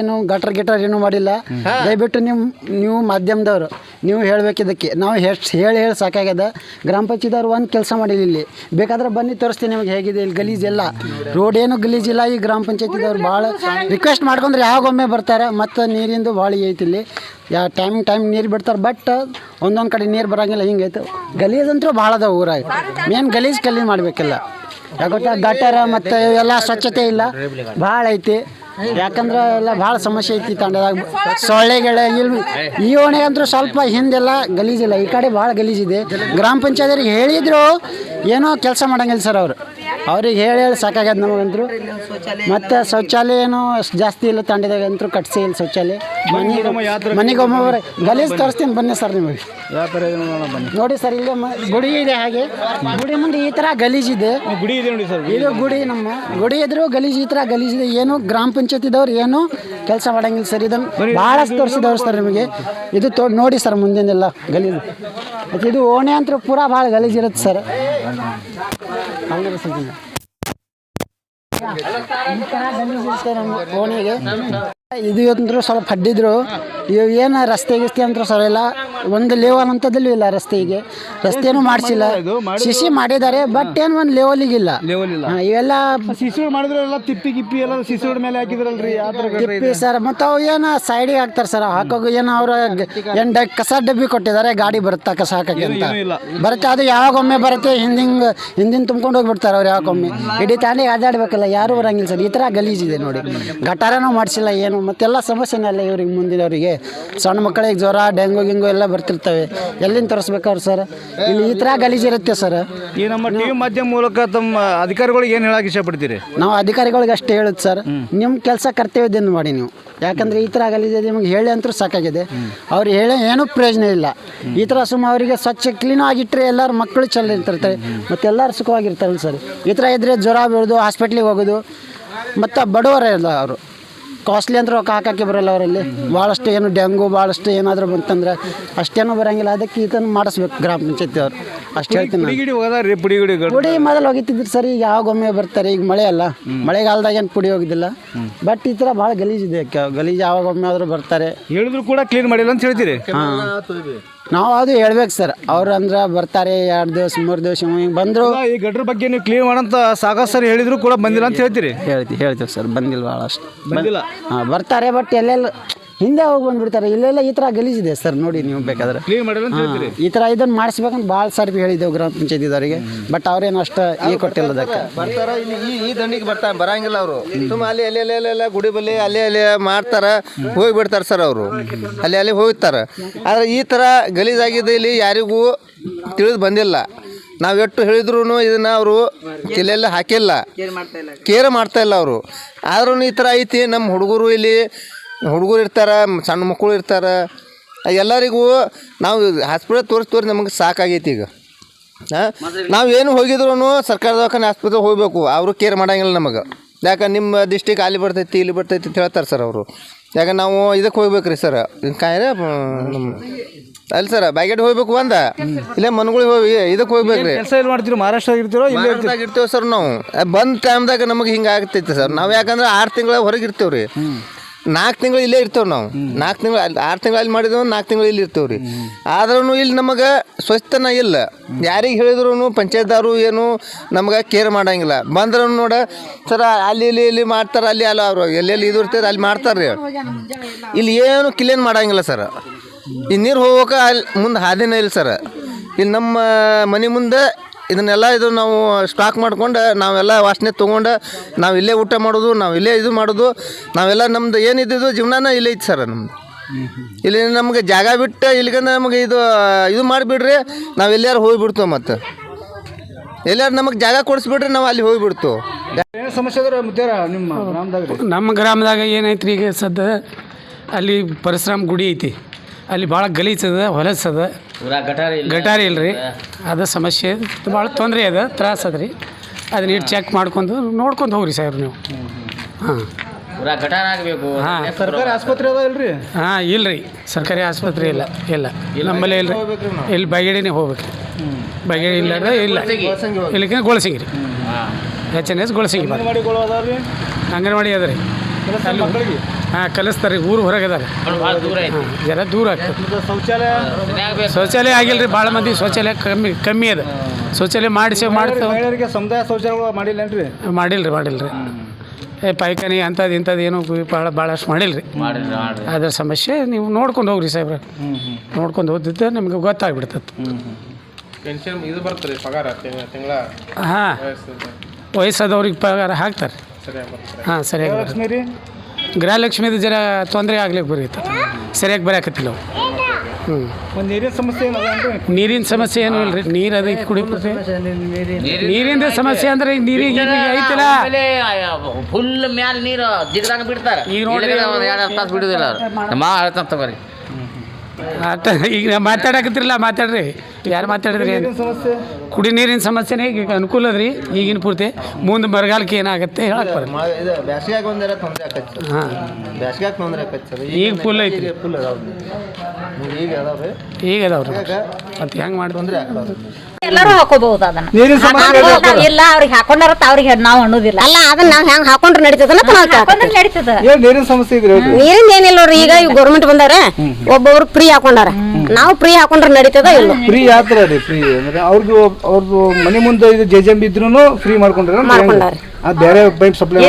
ಏನು ಗಟ್ರ ಗಿಟರ್ ಏನು ಮಾಡಿಲ್ಲ. ದಯವಿಟ್ಟು ನೀವು ನೀವು ಮಾಧ್ಯಮದವರು ನೀವು ಹೇಳ್ಬೇಕಿದ್ದಕ್ಕೆ. ನಾವು ಎಷ್ಟು ಹೇಳಿ ಹೇಳಿ ಸಾಕಾಗ್ಯದ. ಗ್ರಾಮ ಪಂಚಾಯತ್ದವ್ರು ಒಂದು ಕೆಲಸ ಮಾಡಿಲ್ಲ ಇಲ್ಲಿ. ಬೇಕಾದ್ರೆ ಬನ್ನಿ ತೋರಿಸ್ತೀನಿ ನಿಮಗೆ ಹೇಗಿದೆ ಇಲ್ಲಿ ಗಲೀಜಿಲ್ಲ ರೋಡ್ ಏನು ಗಲೀಜಿಲ್ಲ ಈ ಗ್ರಾಮ ಪಂಚಾಯತಿದವ್ರು ಭಾಳ ರಿಕ್ವೆಸ್ಟ್ ಮಾಡ್ಕೊಂಡ್ರೆ ಯಾವಾಗೊಮ್ಮೆ ಬರ್ತಾರೆ ಮತ್ತು ನೀರಿಂದು ಭಾಳ ಐತಿ ಇಲ್ಲಿ. ಯಾ ಟೈಮ್ ಟೈಮ್ ನೀರು ಬಿಡ್ತಾರೆ ಬಟ್ ಒಂದೊಂದು ಕಡೆ ನೀರು ಬರೋಂಗಿಲ್ಲ ಹಿಂಗೈತೆ ಗಲೀಜಂತೂ ಭಾಳ ಅದ ಊರಾಗ ಮೇನ್ ಗಲೀಜ್ ಕಲ್ಲಿ ಮಾಡಬೇಕಿಲ್ಲ. ಯಾಕೆ ಗಟ್ಟರ ಮತ್ತು ಇವೆಲ್ಲ ಸ್ವಚ್ಛತೆ ಇಲ್ಲ. ಭಾಳ ಐತಿ. ಯಾಕಂದ್ರೆ ಎಲ್ಲ ಭಾಳ ಸಮಸ್ಯೆ ಐತಿ ತಂಡದಾಗ. ಸೊಳ್ಳೆಗಳ ಇಲ್ಲಿ ಈ ಓಣೆ ಅಂದ್ರೆ ಸ್ವಲ್ಪ ಹಿಂದೆಲ್ಲ ಗಲೀಜಿಲ್ಲ. ಈ ಕಡೆ ಭಾಳ ಗಲೀಜಿದೆ. ಗ್ರಾಮ ಪಂಚಾಯತ್ರಿಗೆ ಹೇಳಿದ್ರು ಏನೋ ಕೆಲಸ ಮಾಡಂಗಿಲ್ಲ ಸರ್ ಅವರು. ಅವ್ರಿಗೆ ಹೇಳಿ ಹೇಳಿ ಸಾಕಾಗ್ಯದ ನಮಗಂತರು ಮತ್ತು ಶೌಚಾಲಯ ಏನು ಅಷ್ಟು ಜಾಸ್ತಿ ಇಲ್ಲ ತಂಡದಾಗ ಅಂತೂ ಕಟ್ಸಿ ಇಲ್ಲ ಶೌಚಾಲಯ. ಮನೆಗೆ ಮನೆಗೊಮ್ಮೆ ಗಲೀಜ್ ಗಲೀಜು ತೋರಿಸ್ತೀನಿ ಬನ್ನಿ ಸರ್ ನಿಮಗೆ. ನೋಡಿ ಸರ್ ಇಲ್ಲಿ ಗುಡಿ ಇದೆ ಹಾಗೆ. ಗುಡಿ ಮುಂದೆ ಈ ಥರ ಗಲೀಜಿದೆ ಗುಡಿ ಇದೆ ನೋಡಿ ಸರ್ ಇದು ಗುಡಿ ನಮ್ಮ. ಗುಡಿ ಇದ್ರು ಗಲೀಜ್ ಈ ಥರ ಗಲೀಜಿದೆ ಏನು ಗ್ರಾಮ ಪಂಚಾಯತಿದವ್ರು ಏನು ಕೆಲಸ ಮಾಡಂಗಿಲ್ಲ ಸರ್. ಇದನ್ನು ಭಾಳಷ್ಟು ತೋರಿಸಿದವ್ರು ಸರ್ ನಿಮಗೆ. ಇದು ತೋ ನೋಡಿ ಸರ್ ಮುಂದಿನೆಲ್ಲ ಗಲೀಜು. ಮತ್ತು ಇದು ಓಣೆ ಅಂತ ಪೂರಾ ಭಾಳ ಗಲೀಜ್ ಇರುತ್ತೆ ಸರ್. ಹಂಗಾರೆ ಸ್ವಲ್ಪ ಈ ಥರ ಗಲೀಜ್ ಇರುತ್ತೆ ನಮ್ಮ ಓಣಿಗೆ ಇದು ಅಂದ್ರೂ ಸ್ವಲ್ಪ ಹಡ್ಡಿದ್ರು. ಇವು ಏನು ರಸ್ತೆ ಗಿಸ್ತೆ ಅಂತ ಸರ್ ಇಲ್ಲ ಒಂದು ಲೆವೆಲ್ ಅಂತದಲ್ಲೂ ಇಲ್ಲ ರಸ್ತೆಗೆ. ರಸ್ತೆನೂ ಮಾಡಿಸಿಲ್ಲ. ಶಿಶಿ ಮಾಡಿದ್ದಾರೆ ಬಟ್ ಏನು ಒಂದು ಲೆವೆಲಿಗೆ ಇಲ್ಲ. ಲೆವೆಲ್ ಇಲ್ಲ. ಹಾ, ಇವೆಲ್ಲ ಸಿಸಿ ಮಾಡಿದ್ರೆ ಎಲ್ಲ ತಿಪ್ಪಿ ಗಿಪ್ಪಿ ಎಲ್ಲ ಸಿಸಿ ಮೇಲೆ ಹಾಕಿದ್ರಲ್ರಿ ಆ ಥರ ಗಟ್ರ ತಿಪ್ಪಿ ಸರ್ ಮತ್ತು ಅವು ಏನು ಸೈಡಿಗೆ ಹಾಕ್ತಾರೆ ಸರ್ ಹಾಕೋ ಏನ ಅವ್ರ ಏನು ಡ ಕಸ ಡಬ್ಬಿ ಕೊಟ್ಟಿದ್ದಾರೆ ಗಾಡಿ ಬರುತ್ತಾ ಕಸ ಹಾಕಕ್ಕೆ ಅಂತ. ಇಲ್ಲ. ಬರುತ್ತೆ ಅದು ಯಾವಾಗೊಮ್ಮೆ ಬರುತ್ತೆ ಹಿಂದಿಂಗ್ ಹಿಂದಿನ ತುಂಬ್ಕೊಂಡು ಹೋಗ್ಬಿಡ್ತಾರೆ ಅವ್ರು ಯಾವಾಗೊಮ್ಮೆ. ಇಡೀ ತಾನೇ ಆದಾಡ್ಬೇಕಲ್ಲ ಯಾರು ಬರಂಗಿಲ್ಲ ಸರ್ ಈ ಥರ ಗಲೀಜಿದೆ ನೋಡಿ. ಗಟಾರನೂ ಮಾಡಿಸಿಲ್ಲ ಏನು ಮತ್ತೆಲ್ಲ ಸಮಸ್ಯೆನೇ ಅಲ್ಲ ಇವ್ರಿಗೆ ಮುಂದಿನವರಿಗೆ. ಸಣ್ಣ ಮಕ್ಕಳಿಗೆ ಜ್ವರ ಡೆಂಗು ಗಿಂಗು ಎಲ್ಲ ಬರ್ತಿರ್ತವೆ. ಎಲ್ಲಿಂದ ತರಿಸ್ಬೇಕಾದ್ರು ಸರ್? ಇಲ್ಲಿ ಈ ಥರ ಗಲೀಜಿರುತ್ತೆ ಸರ್. ಈ ನಮ್ಮ ಟಿವಿ ಮಾಧ್ಯಮ ಮೂಲಕ ತಮ್ಮ ಅಧಿಕಾರಿಗಳಿಗೆ ಏನು ಹೇಳಕ್ಕೆ ಇಷ್ಟಪಡ್ತೀರಿ? ನಾವು ಅಧಿಕಾರಿಗಳಿಗೆ ಅಷ್ಟೇ ಹೇಳುದು ಸರ್. ನಿಮ್ಮ ಕೆಲಸ ಕರ್ತವ್ಯದಿಂದ ಮಾಡಿ ನೀವು. ಯಾಕಂದ್ರೆ ಈ ಥರ ಆಗಲಿದೆ ನಿಮಗೆ ಹೇಳಿ ಅಂತೂ ಸಾಕಾಗಿದೆ. ಅವ್ರು ಹೇಳಿ ಏನೂ ಪ್ರಯೋಜನ ಇಲ್ಲ. ಈ ಥರ ಸುಮ್ಮ ಅವರಿಗೆ ಸ್ವಚ್ಛ ಕ್ಲೀನ್ ಆಗಿಟ್ಟರೆ ಎಲ್ಲರೂ ಮಕ್ಕಳು ಚಲ್ಲ ಇರ್ತಿರ್ತಾರೆ. ಮತ್ತು ಎಲ್ಲರೂ ಸುಖವಾಗಿರ್ತಾರಲ್ಲ ಸರ್. ಈ ಥರ ಇದ್ದರೆ ಜ್ವರ ಬೀಳೋದು ಹಾಸ್ಪಿಟ್ಲಿಗೆ ಹೋಗೋದು ಮತ್ತು ಬಡವರೇ ಇಲ್ಲ ಅವರು. ಕಾಸ್ಟ್ಲಿ ಅಂದ್ರೆ ರೊಕ್ಕ ಹಾಕಕ್ಕೆ ಬರಲ್ಲ ಅವರಲ್ಲಿ. ಭಾಳಷ್ಟು ಏನು ಡೆಂಗು ಭಾಳಷ್ಟು ಏನಾದರೂ ಬಂತಂದ್ರೆ ಅಷ್ಟೇನೂ ಬರೋಂಗಿಲ್ಲ. ಅದಕ್ಕೆ ಇದನ್ನು ಮಾಡಿಸ್ಬೇಕು ಗ್ರಾಮ ಪಂಚಾಯತಿ ಅವರು. ಅಷ್ಟು ಹೇಳ್ತೀನಿ ನಾನು. ಗಡ್- ಪುಡಿ ಮೊದಲು ಹೋಗಿತ್ತಿದ್ರು ಸರ್ ಈಗ ಯಾವಾಗೊಮ್ಮೆ ಬರ್ತಾರೆ ಈಗ ಮಳೆ ಅಲ್ಲ. ಮಳೆಗಾಲದಾಗ ಏನು ಪುಡಿ ಹೋಗಿದ್ದಿಲ್ಲ. ಬಟ್ ಈ ಥರ ಭಾಳ ಗಲೀಜಿದೆ ಕ- ಗಲೀಜು ಯಾವಾಗೊಮ್ಮೆ ಆದರೂ ಬರ್ತಾರೆ. ಹೇಳಿದ್ರು ಕೂಡ ಕ್ಲೀನ್ ಮಾಡಿಲ್ಲ ಅಂತ ಹೇಳ್ತೀರಿ. ನಾವು ಅದು ಹೇಳ್ಬೇಕು ಸರ್. ಅವ್ರು ಅಂದ್ರೆ ಬರ್ತಾರೆ ಎರಡು ದಿವಸ ಮೂರು ದಿವಸ ಹಿಂಗೆ ಬಂದರು. ಈ ಗಟ್ರ ಬಗ್ಗೆ ನೀವು ಕ್ಲೀನ್ ಮಾಡೋಂಥ ಸಾಕಷ್ಟು ಸರ್ ಹೇಳಿದ್ರು ಕೂಡ ಬಂದಿಲ್ಲ ಅಂತ ಹೇಳ್ತೀರಿ? ಹೇಳ್ತೀವಿ ಹೇಳ್ತೀವಿ ಸರ್ ಬಂದಿಲ್ಲ ಭಾಳಷ್ಟು ಬಂದಿಲ್ಲ? ಹಾಂ ಬರ್ತಾರೆ ಬಟ್ ಎಲ್ಲೆಲ್ಲ ಹಿಂದೆ ಹೋಗಿ ಬಂದ್ಬಿಡ್ತಾರೆ. ಇಲ್ಲೆಲ್ಲ ಈ ಥರ ಗಲೀಜಿದೆ ಸರ್ ನೋಡಿ ನೀವು ಬೇಕಾದ್ರೆ. ಕ್ಲೀನ್ ಮಾಡಿಲ್ಲ ಅಂತ ಹೇಳ್ತೀರಿ. ಈ ಥರ ಇದನ್ನು ಮಾಡಿಸ್ಬೇಕಂತ ಭಾಳ ಸಾರಿ ಹೇಳಿದ್ದೇವೆ ಗ್ರಾಮ ಪಂಚಾಯತಿದವರಿಗೆ ಬಟ್ ಅವ್ರೇನು ಅಷ್ಟು ಈ ಕೊಟ್ಟಿಲ್ಲ ಅದಕ್ಕೆ. ಬರ್ತಾರ ಇಲ್ಲಿ ಈ ಈ ದಂಡಿಗೆ ಬರ್ತಾ ಬರಂಗಿಲ್ಲ ಅವರು. ತುಂಬ ಅಲ್ಲಿ ಅಲ್ಲಿ ಅಲ್ಲಿ ಅಲ್ಲಿ ಅಲ್ಲಿ ಗುಡಿ ಬಲ್ಲಿ ಅಲ್ಲಿ ಅಲ್ಲಿ ಮಾಡ್ತಾರ ಹೋಗಿ ಬಿಡ್ತಾರೆ ಸರ್ ಅವರು. ಅಲ್ಲಿ ಅಲ್ಲಿ ಹೋಗ್ತಾರೆ. ಆದ್ರೆ ಈ ಥರ ಗಲೀಜಾಗಿದೆ ಇಲ್ಲಿ ಯಾರಿಗೂ ತಿಳಿದು ಬಂದಿಲ್ಲ. ನಾವು ಎಷ್ಟು ಹೇಳಿದ್ರು ಇದನ್ನ ಅವರು ಇಲ್ಲೆಲ್ಲ ಹಾಕಿಲ್ಲ. ಕೇರ್ ಮಾಡ್ತಾ ಇಲ್ಲ. ಅವರು. ಆದ್ರೂ ಈ ಥರ ಐತಿ. ನಮ್ಮ ಹುಡುಗರು ಇಲ್ಲಿ ಹುಡುಗರು ಇರ್ತಾರೆ ಸಣ್ಣ ಮಕ್ಕಳು ಇರ್ತಾರೆ ಎಲ್ಲರಿಗೂ ನಾವು ಹಾಸ್ಪಿಟಲ್ ತೋರಿಸಿ ತೋರಿಸಿ ನಮಗೆ ಸಾಕಾಗೈತಿ ಈಗ. ನಾವು ಏನು ಹೋಗಿದ್ರು ಸರ್ಕಾರ ದವಾಖಾನೆ ಆಸ್ಪತ್ರೆಗೆ ಹೋಗಬೇಕು ಅವರು ಕೇರ್ ಮಾಡಂಗಿಲ್ಲ ನಮಗೆ. ಯಾಕೆ ನಿಮ್ಮ ಡಿಸ್ಟಿಕ್ ಅಲ್ಲಿ ಬರ್ತೈತಿ ಇಲ್ಲಿ ಬರ್ತೈತಿ ಅಂತ ಹೇಳ್ತಾರೆ ಸರ್ ಅವರು. ಯಾಕೆ ನಾವು ಇದಕ್ಕೆ ಹೋಗ್ಬೇಕು ರೀ ಸರ್ ಕಾಯ್ರೆ ಅಲ್ಲಿ ಸರ್ ಬ್ಯಾಗೇಟ್ ಹೋಗ್ಬೇಕು ಒಂದ? ಇಲ್ಲೇ ಮನ್ಗಳಿಗೆ ಹೋಗಿ ಇದಕ್ಕೆ ಹೋಗ್ಬೇಕು ರೀ ಕೆಲಸ ಎಲ್ಲಿ ಮಾಡ್ತೀರಿ? ಮಹಾರಾಷ್ಟ್ರ ಇರ್ತೀರೋ ಇಲ್ಲೇ ಇರ್ತೇವೆ ಸರ್ ನಾವು. ಬಂದ ಟೈಮ್ದಾಗ ನಮಗೆ ಹಿಂಗೆ ಆಗ್ತೈತೆ ಸರ್ ನಾವು ಯಾಕಂದ್ರೆ ಆರು ತಿಂಗಳ ಹೊರಗೆ ಇರ್ತೀವಿ ರೀ ನಾಲ್ಕು ತಿಂಗಳು ಇಲ್ಲೇ ಇರ್ತೇವೆ ನಾವು. ನಾಲ್ಕು ತಿಂಗಳು ಅಲ್ಲಿ, ಆರು ತಿಂಗಳು ಅಲ್ಲಿ ಮಾಡಿದ್ರು ನಾಲ್ಕು ತಿಂಗಳು ಇಲ್ಲಿ ಇರ್ತೇವೆ ರೀ ಆದ್ರೂ ಇಲ್ಲಿ ನಮಗೆ ಸ್ವಚ್ಛತನ ಇಲ್ಲ. ಯಾರಿಗೆ ಹೇಳಿದ್ರು ಪಂಚಾಯತ್ದವರು ಏನು ನಮಗೆ ಕೇರ್ ಮಾಡಂಗಿಲ್ಲ. ಬಂದ್ರೆ ನೋಡ, ಸರ, ಅಲ್ಲಿ, ಇಲ್ಲಿ ಇಲ್ಲಿ ಮಾಡ್ತಾರೆ, ಅಲ್ಲಿ, ಅಲ್ಲ, ಅವರು ಎಲ್ಲೆಲ್ಲಿ ಇದು ಅಲ್ಲಿ ಮಾಡ್ತಾರೆ ರೀ ಇಲ್ಲಿ ಏನು ಕ್ಲೀನ್ ಮಾಡಂಗಿಲ್ಲ ಸರ್. ಈ ನೀರು ಹೋಗೋಕೆ ಅಲ್ಲಿ ಮುಂದೆ ಹಾದಿನೇ ಇಲ್ಲ ಸರ್. ಇಲ್ಲಿ ನಮ್ಮ ಮನೆ ಮುಂದೆ ಇದನ್ನೆಲ್ಲ ಇದು ನಾವು ಸ್ಟಾಕ್ ಮಾಡ್ಕೊಂಡು ನಾವೆಲ್ಲ ವಾಸನೆ ತೊಗೊಂಡು ನಾವು ಇಲ್ಲೇ ಊಟ ಮಾಡೋದು ನಾವು ಇಲ್ಲೇ ಇದು ಮಾಡೋದು ನಾವೆಲ್ಲ ನಮ್ದು ಏನಿದ್ದು ಜೀವನನ ಇಲ್ಲೇ ಇತ್ತು ಸರ್ ನಮ್ಮದು ಇಲ್ಲಿ ನಮಗೆ ಜಾಗ ಬಿಟ್ಟು ಇಲ್ಲಿಗಂದ್ರೆ ನಮಗೆ ಇದು ಇದು ಮಾಡಿಬಿಡ್ರಿ ನಾವು ಎಲ್ಲಾರು ಹೋಗಿಬಿಡ್ತೇವೆ ಮತ್ತು. ಎಲ್ಲಾರು ನಮಗೆ ಜಾಗ ಕೊಡಿಸ್ಬಿಡ್ರಿ ನಾವು ಅಲ್ಲಿ ಹೋಗಿಬಿಡ್ತು ಏನು ಸಮಸ್ಯೆ ಅದರ ಮುತ್ಯಾರ ನಿಮ್ಮ ಗ್ರಾಮದಾಗ ರೀ? ನಮ್ಮ ಗ್ರಾಮದಾಗ ಏನೈತ್ರಿ ಈಗ ಸದ್ದ ಅಲ್ಲಿ ಪರಶುರಾಮ್ ಗುಡಿ ಐತಿ. ಅಲ್ಲಿ ಭಾಳ ಗಲೀಜದ ಹೊಲಸದ ಗಟಾರಿ ಇಲ್ರಿ? ಅದ ಸಮಸ್ಯೆ ಭಾಳ ತೊಂದರೆ ಅದ ತ್ರಾಸ ಅದ ರೀ ಅದನ್ನ ಇಟ್ಟು ಚೆಕ್ ಮಾಡ್ಕೊಂಡು ನೋಡ್ಕೊಂಡು ಹೋಗ್ರಿ ಸಾಹೇಬ್ರು ನೀವು. ಹಾಂ. ಹಾಂ. ಸರ್ಕಾರಿ ಆಸ್ಪತ್ರೆ ಅದ ಇಲ್ರಿ? ಹಾಂ ಇಲ್ರಿ. ಸರ್ಕಾರಿ ಆಸ್ಪತ್ರೆ ಇಲ್ಲ ಇಲ್ಲ. ನಮ್ಮಲ್ಲಿ ಇಲ್ರಿ. ಇಲ್ಲಿ ಬೈಗಡಿನೇ ಹೋಗ್ಬೇಕು. ಬೈಗಡಿ ಇಲ್ಲ ಇಲ್ಲ. ಇಲ್ಲಿಗೆ ಗೋಳಸಿಂಗಿ ರೀ H N S Golasingi anganwadi ಅದ ರೀ. ಹಾಂ ಕಲಿಸ್ತಾರೆ ರೀ ಊರು ಹೊರಗೆ ಜನ ಹಾಂ ಜರ ದೂರ ಆಗ್ತದೆ. ಶೌಚಾಲಯ? ಶೌಚಾಲಯ ಆಗಿಲ್ಲ ರೀ ಭಾಳ ಮಂದಿ ಶೌಚಾಲಯ ಕಮ್ಮಿ ಕಮ್ಮಿ ಅದ. ಶೌಚಾಲಯ ಮಾಡಿಸಿ ಮಾಡ್ತೇವೆ ಸಮುದಾಯ ಸಮುದಾಯ ಶೌಚಾಲಯಗಳು ಮಾಡಿಲ್ಲೇನ್ರಿ ಮಾಡಿಲ್ಲ ರೀ ಮಾಡಿಲ್ಲ ರೀ ಏ ಪೈಖಾನಿ ಅಂಥದ್ದು ಇಂಥದ್ದು ಏನೂ ಭಾಳ ಭಾಳಷ್ಟು ಮಾಡಿಲ್ಲ ರೀ ಅದ್ರ ಸಮಸ್ಯೆ ನೀವು ನೋಡ್ಕೊಂಡು ಹೋಗ್ರಿ ಸಾಹೇಬ್ರ. ನೋಡ್ಕೊಂಡು ಹೋದಿದ್ದ ನಿಮ್ಗೆ ಗೊತ್ತಾಗ್ಬಿಡ್ತದೆ. ಪೆನ್ಷನ್ ಇದು ಬರ್ತದೆ ಪಗಾರ ತಿಂಗಳ ಹಾಂ. ವಯಸ್ಸಾದವ್ರಿಗೆ ಪಗಾರ ಹಾಕ್ತಾರೆ. ಹಾಂ ಸರಿಯಾಗಿ ರೀ? ಗೃಹಲಕ್ಷ್ಮಿದು ಜರ ತೊಂದರೆ ಆಗ್ಲಿಕ್ಕೆ ಬರೀತು ಸರಿಯಾಗಿ ಬರಾಕತ್ತಿಲ್ಲ ಅವು. ಹ್ಞೂ ಒಂದು ನೀರಿನ ಸಮಸ್ಯೆ ನೀರಿನ ಸಮಸ್ಯೆ ಏನು ಇಲ್ರಿ. ನೀರು ಅದಕ್ಕೆ ನೀರಿನ ನೀರಿಂದ ಸಮಸ್ಯೆ ಅಂದ್ರೆ ಈಗ ನೀರಿಗೆ ಈಗ ಐತಿಲ್ಲ? ಫುಲ್ ಮ್ಯಾಲ ನೀರು ಜಿಗದಾಗ ಬಿಡ್ತಾರೆ. ಈಗ ನೋಡ್ರಿ ಎರಡು ತಾಸು ಬಿಡುದಿಲ್ಲ ಅವ್ರು. ನಮ್ಮ ಮಾವ ಹೇಳ್ತಾನ ತಗೋರಿ ಆತ ಈಗ ಮಾತಾಡಕತ್ತಿರಲ್ಲ ಮಾತಾಡ್ರಿ. ಯಾರು ಮಾತಾಡಿದ್ರಿ? ಸಮಸ್ಯೆ. ಕುಡಿ ನೀರಿನ ಸಮಸ್ಯೆನೇ ಈಗ ಅನುಕೂಲ ಅದ್ರಿ. ರೀ ಈಗಿನ ಪೂರ್ತಿ ಮುಂದೆ ಬರಗಾಲಕ್ಕೆ ಏನಾಗುತ್ತೆ ಹೇಳಕ್ ಬರಲ್ಲ ಬ್ಯಾಸ್ಗ್ಯಾಗ ಒಂದರ ತೊಂದರೆ ಆಕೈತಿ ಹಾಂ. ಬ್ಯಾಸ್ಗ್ಯಾಗ ತೊಂದರೆ ಆಕೈತಿ ಸರ್. ಈಗ ಫುಲ್ ಐತಿ ಫುಲ್ ಅದಾವ ಈಗ ಅದಾವ್ರಿ. ಈಗ ಅದಾವ್ರಿ. ಮತ್ತೆ ಹೆಂಗ್ ಮಾಡಿ ತೊಂದರೆ ಆಗ್ತಾವ್ರಿ ಎಲ್ಲರೂ ಹಾಕೋಬಹುದು ಅದನ್ನ. ನೀರಿನ ಸಮಸ್ಯೆ ಇಲ್ಲ ಅವ್ರಿಗೆ ಹಾಕೊಂಡಾರ ಅವ್ರಿಗೆ ನಾವು ಅನ್ನೋದಿಲ್ಲ. ಅಲ್ಲ ಅದನ್ನ ನಾವು ಹೆಂಗ್ ಹಾಕೊಂಡ್ರೆ ನಡೀತದಲ್ಲ ನಾವು ಹಾಕೊಂಡ್ರೆ ನಡೀತದ. ನೀರಿನ ಸಮಸ್ಯೆ ಇದ್ರೆ ನೀರಿಂದ ಏನಿಲ್ಲ ನೋಡ್ರಿ ಈಗ ಗೌರ್ಮೆಂಟ್ ಬಂದಾರ ಒಬ್ಬೊಬ್ರು ಫ್ರೀ ಹಾಕೊಂಡಾರ. ನಾವು ಫ್ರೀ ಹಾಕೊಂಡ್ರೆ ನಡೀತದ ಇಲ್ಲ ಫ್ರೀ ಯಾತ್ರ ರೀ ಫ್ರೀ ಅಂದ್ರೆ ಅವ್ರದ್ದು ಅವ್ರದ್ದು ಮನೆ ಮುಂದೆ ಇದು ಜೆ ಜೆ ಇದ್ರೂ ಫ್ರೀ ಮಾಡ್ಕೊಂಡ್ರೆ ಮಾಡ್ಕೊಂಡಾರೆ. ಅದು ಬೇರೆ ಪೈಪ್ ಸಪ್ಲೈ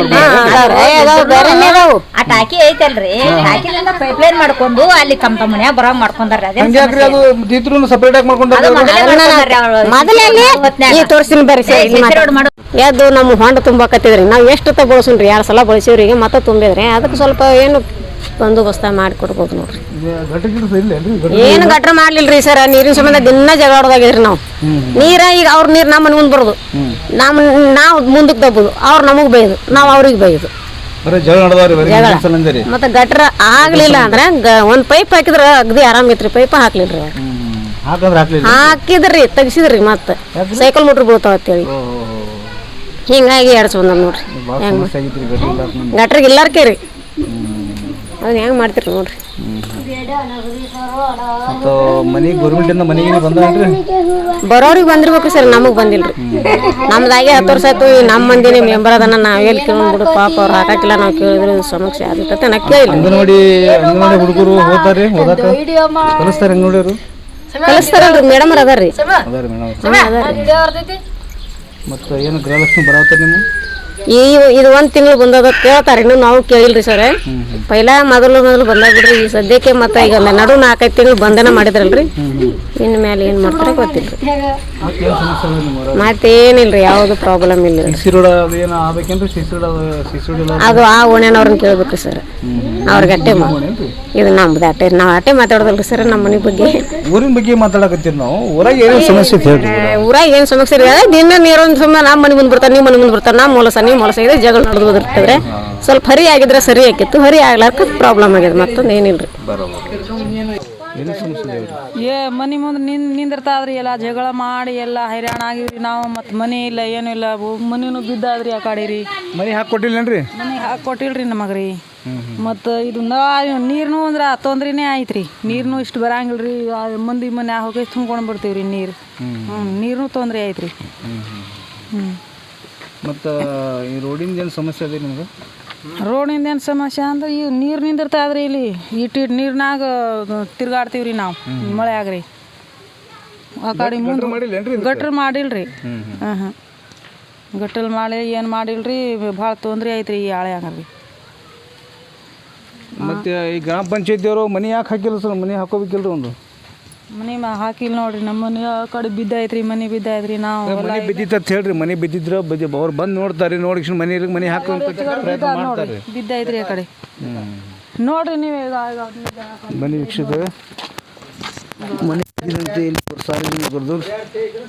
ಆ ಟಾಕಿ ಐತಲ್ರಿ ಟಾಕಿಲಿಂದ ಪೈಪ್ ಲೈನ್ ಮಾಡ್ಕೊಂಡು ಅಲ್ಲಿ ತಮ್ಮ ತಮ್ಮ ಬರೋ ಮಾಡ್ಕೊಂಡಾರ ಅದೇ ಹಂಗ್ಯಾಕ್ರಿ ಅದು ಇದ್ರೂ ಸಪ್ರೇಟ್ ಆಗಿ ಮಾಡ್ಕೊಂಡ್ರೆ ಮೊದಲಲ್ಲಿ ಈ ತೋರಿಸ್ತೀನಿ ಬರ್ರಿ ಎದ್ದು ನಮ್ಮ ಹೊಂಡ ತುಂಬಾಕತ್ತಿದ್ರಿ. ನಾವು ಎಷ್ಟು ತ ಬಳಸಿನ್ರಿ? ಎರಡು ಸಲ ಬಳಸಿವ್ರಿ ಈಗ ಮತ್ತೆ ತುಂಬಿದ್ರಿ. ಅದಕ್ಕೆ ಸ್ವಲ್ಪ ಏನು ಬಂದೋಬಸ್ತ ಮಾಡಿ ಕೊಡ್ಬೋದು ನೋಡ್ರಿ ಏನು ಗಟ್ರ ಮಾಡ್ಲಿಲ್ರಿ ಸರ್ ನೀರಿನ ಸಂಬಂಧ ದಿನ ಜಗಳಾಡೋದಾಗಿದ್ರಿ ನಾವು. ನೀರ ಈಗ ಅವ್ರ ನೀರು ನಮ್ಮ ಮನೆ ಮುಂದೆ ಬರೋದು. ನಮ್ಮ ನಾವು ಮುಂದಕ್ಕೆ ತಬ್ಬೋದು ಅವ್ರು ನಮಗೆ ಬೈದು ನಾವು ಅವ್ರಿಗೆ ಬೈದು ಮತ್ತೆ ಗಟ್ರ ಆಗ್ಲಿಲ್ಲ ಅಂದ್ರೆ ಒಂದ್ ಪೈಪ್ ಹಾಕಿದ್ರ ಅಗದಿ ಆರಾಮ್ ಐತ್ರಿ ಪೈಪ್ ಹಾಕ್ಲಿಲ್ರಿ. ಹಾಕಂದ್ರೆ ತೆಗಿಸಿದ್ರಿ ಮತ್ತೆ. ಸೈಕಲ್ ಮೋಟ್ರ್ ಬೀಳ್ತಾವ ಅಂತೇಳಿ. ಹಿಂಗಾಗಿ ಎಡ್ಸ್ ಬಂದ್ರಿ ನೋಡ್ರಿ. ಗಟ್ರಿಗೆ ಇಲ್ಲಾರ್ಕೆ ರೀ ಅದನ್ನ ಹೆಂಗ್ ಮಾಡ್ತೀರಿ ನೋಡ್ರಿ. ಮತ್ತು ಮನೆಗೆ ಗೌರ್ಮೆಂಟಿಂದ ಮನೆಗೆ ಬಂದ್ರಿ ಬರೋರಿಗೆ ಬಂದಿರ್ಬೇಕು ಸರ್ ನಮಗೆ ಬಂದಿಲ್ರಿ. ನಮ್ದಾಗೆ ಹತ್ತು ವರ್ಷ ಆಯ್ತು ಈ ನಮ್ಮ ಮಂದಿನೇ ಮೆಂಬರ್ ಅದನ್ನ ನಾವೆಲ್ಲಿ ಕೇಳ್ಬಿಡು ಪಾಪ ಅವ್ರು ಹಾಕಾಕಿಲ್ಲ ನಾವು ಕೇಳಿದ್ರೆ ಸಮಸ್ಯೆ ಆಗುತ್ತೆ ನಾ ಕೇಳಿಲ್ಲ. ಅಂಗನವಾಡಿ ಅಂಗನವಾಡಿ ಹುಡುಗರು ಹೋಗ್ತಾರ್ರಿ ಓದಾಕ ಕಲಿಸ್ತಾರೆ ಅಂಗನವಾಡಿಯವರು ಕಲಿಸ್ತಾರಲ್ರಿ ಮೇಡಮ್ ಅದಾರ್ರಿ. ಅದಾರ ಮೇಡಮ್ ಮತ್ತು ಏನು ಗೃಹಲಕ್ಷ್ಮಿ ಬರಾವತ್ತೆ ನಿಮ್ಮ ಈ ಇದು ಒಂದು ತಿಂಗಳು ಬಂದದ ಕೇಳ್ತಾರೆ ಇನ್ನು ನಾವು ಕೇಳಿಲ್ರಿ ಸರ್. ಪೈಲ ಮೊದಲು ಮೊದಲು ಬಂದಾಗ ಬಿಡ್ರಿ ಈ ಸದ್ಯಕ್ಕೆ ಮತ್ತೆ ಈಗ ನಡು ನಾಲ್ಕೈದು ತಿಂಗಳು ಬಂಧನ ಮಾಡಿದ್ರಲ್ರಿ. ಇನ್ನು ಮೇಲೆ ಏನು ಮಾಡ್ತಾರೆ ಗೊತ್ತಿಲ್ರಿ. ಮತ್ತೇನಿಲ್ರಿ ಯಾವುದು ಪ್ರಾಬ್ಲಮ್ ಇಲ್ಲ. ಅದು ಆ ಓಣ್ಯಾನವ್ರನ್ನ ಕೇಳ್ಬೇಕ್ರಿ ಸರ್. ಅವ್ರಿಗೆ ಅಟ್ಟೆ ಇದು ನಮ್ದು ಅಟ್ಟೆ ನಾವು ಅಟ್ಟೆ ಮಾತಾಡೋದಲ್ರಿ ಸರ್ ನಮ್ಮ ಮನೆ ಬಗ್ಗೆ. ಊರಿನ ಬಗ್ಗೆ ಮಾತಾಡಕತ್ತೀವಿ ನಾವು? ಊರಾಗ ಏನು ಸಮಸ್ಯೆ ಊರಾಗ ಏನು ಸಮಸ್ಯೆ ದಿನ ನೀರೊಂದು ಸುಮ್ಮನೆ ನಮ್ಮ ಮನೆ ಮುಂದೆ ಬರ್ತಾರೆ ನಿಮ್ಮ ಮನೆ ಮುಂದೆ ಬರ್ತಾರೆ ನಮ್ಮ ಮೂಲ ಮೊಲಸ ಇದೆ ಜಗಳ ನಡೆದು ಸ್ವಲ್ಪ ಹರಿ ಆಗಿದ್ರೆ ಸರಿ ಆಕಿತ್ತು. ಹರಿ ಆಗ್ಲಾರ್ಕ ಪ್ರಾಬ್ಲಮ್ ಆಗ್ಯದ ಮತ್ತೊಂದು ಏನಿಲ್ರಿ. ಏನು ಸಮಸ್ಯೆ ಇದೆ ಹೇಳ್ರಿ ಏ ಮನೆ ಮುಂದೆ ನಿನ್ ನಿಂದಿರ್ತಾದ್ರಿ ಎಲ್ಲ ಜಗಳ ಮಾಡಿ ಎಲ್ಲ ಹೈರಾಣ ಆಗಿವ್ರಿ ನಾವು ಮತ್ತು ಮನೆ ಇಲ್ಲ ಏನು ಇಲ್ಲ. ಮನೇನು ಬಿದ್ದಾದ್ರಿ ಆ ಕಡೆ ರೀ ಮನೆ ಹಾಕಿ ಕೊಟ್ಟಿಲ್ಲೇನ್ರಿ? ಮನೆ ಹಾಕಿ ಕೊಟ್ಟಿಲ್ರಿ ನಮಗೆ ರೀ ಮತ್ತು ಇದು ನೀರ್ನು ಅಂದ್ರೆ ತೊಂದ್ರೆನೇ ಐತ್ರಿ ನೀರ್ನು ಇಷ್ಟು ಬರಂಗಿಲ್ರಿ. ರೀ ಮಂದಿ ಮನೆ ಹೋಗಿ ತುಂಬ್ಕೊಂಡು ಬರ್ತೀವಿ ರೀ ನೀರು ಹ್ಞೂ ನೀರ್ನು ತೊಂದರೆ ಐತ್ರಿ ಹ್ಞೂ ಮತ್ತು ಈ ರೋಡಿಂದ ಏನು ಸಮಸ್ಯೆ ಅದೇ ನಿಮ್ಗೆ? ರೋಡಿಂದ ಏನು ಸಮಸ್ಯೆ ಅಂದ್ರೆ ಈ ನೀರು ನಿಂದಿರ್ತಾದ್ರಿ ಇಲ್ಲಿ. ಇಟ್ಟು ಇಟ್ಟು ನೀರ್ನಾಗ ತಿರ್ಗಾಡ್ತೀವಿ ರೀ ನಾವು ಮಳೆ ಆಗ್ರಿ. ಆ ಕಡೆ ಮುಂದೆ ಗಟ್ರ ಮಾಡಿಲ್ರಿ. ಹಾಂ ಹಾಂ ಗಟ್ಟಲ್ ಮಾಡಿ ಏನು ಮಾಡಿಲ್ರಿ ಭಾಳ ತೊಂದರೆ ಐತ್ರಿ ಈ ಆಳೆ ಆಗ್ರಿ ಮತ್ತು ಈ ಗ್ರಾಮ ಪಂಚಾಯತಿಯವರು ಮನೆ ಯಾಕೆ ಹಾಕಿಲ್ಲ ಸರ್? ಮನೆ ಹಾಕೋಬೇಕಿಲ್ರಿ ಒಂದು? ಮನೆ ಮಾ ಹಾಕಿಲ್ಲ ನೋಡ್ರಿ ನಮ್ಮ ಮನೆ ಆ ಕಡೆ ಬಿದ್ದೈತ್ರಿ ಮನೆ ಬಿದ್ದೈತ್ರಿ ನಾವು ಮನೆ ಬಿದ್ದಿತ್ತು ಅಂತ ಹೇಳ್ರಿ ಮನೆ ಬಿದ್ದಿದ್ರ ಬದಿ ಅವ್ರು ಬಂದು ನೋಡ್ತಾರೆ ನೋಡಿ ಮನೆ ಮನೆ ಹಾಕೋ ಪ್ರಯತ್ನ ಮಾಡ್ತಾರೆ. ಬಿದ್ದೈತ್ರಿ ಆ ಕಡೆ. ನೋಡ್ರಿ ನೀವು ಈಗ ಮನೆ ವೀಕ್ಷಿತ ಮನೆ ಬಿದ್ದಿದಂತೆ ಇಲ್ಲಿ ಸಾರ್ವಜನಿಕರದು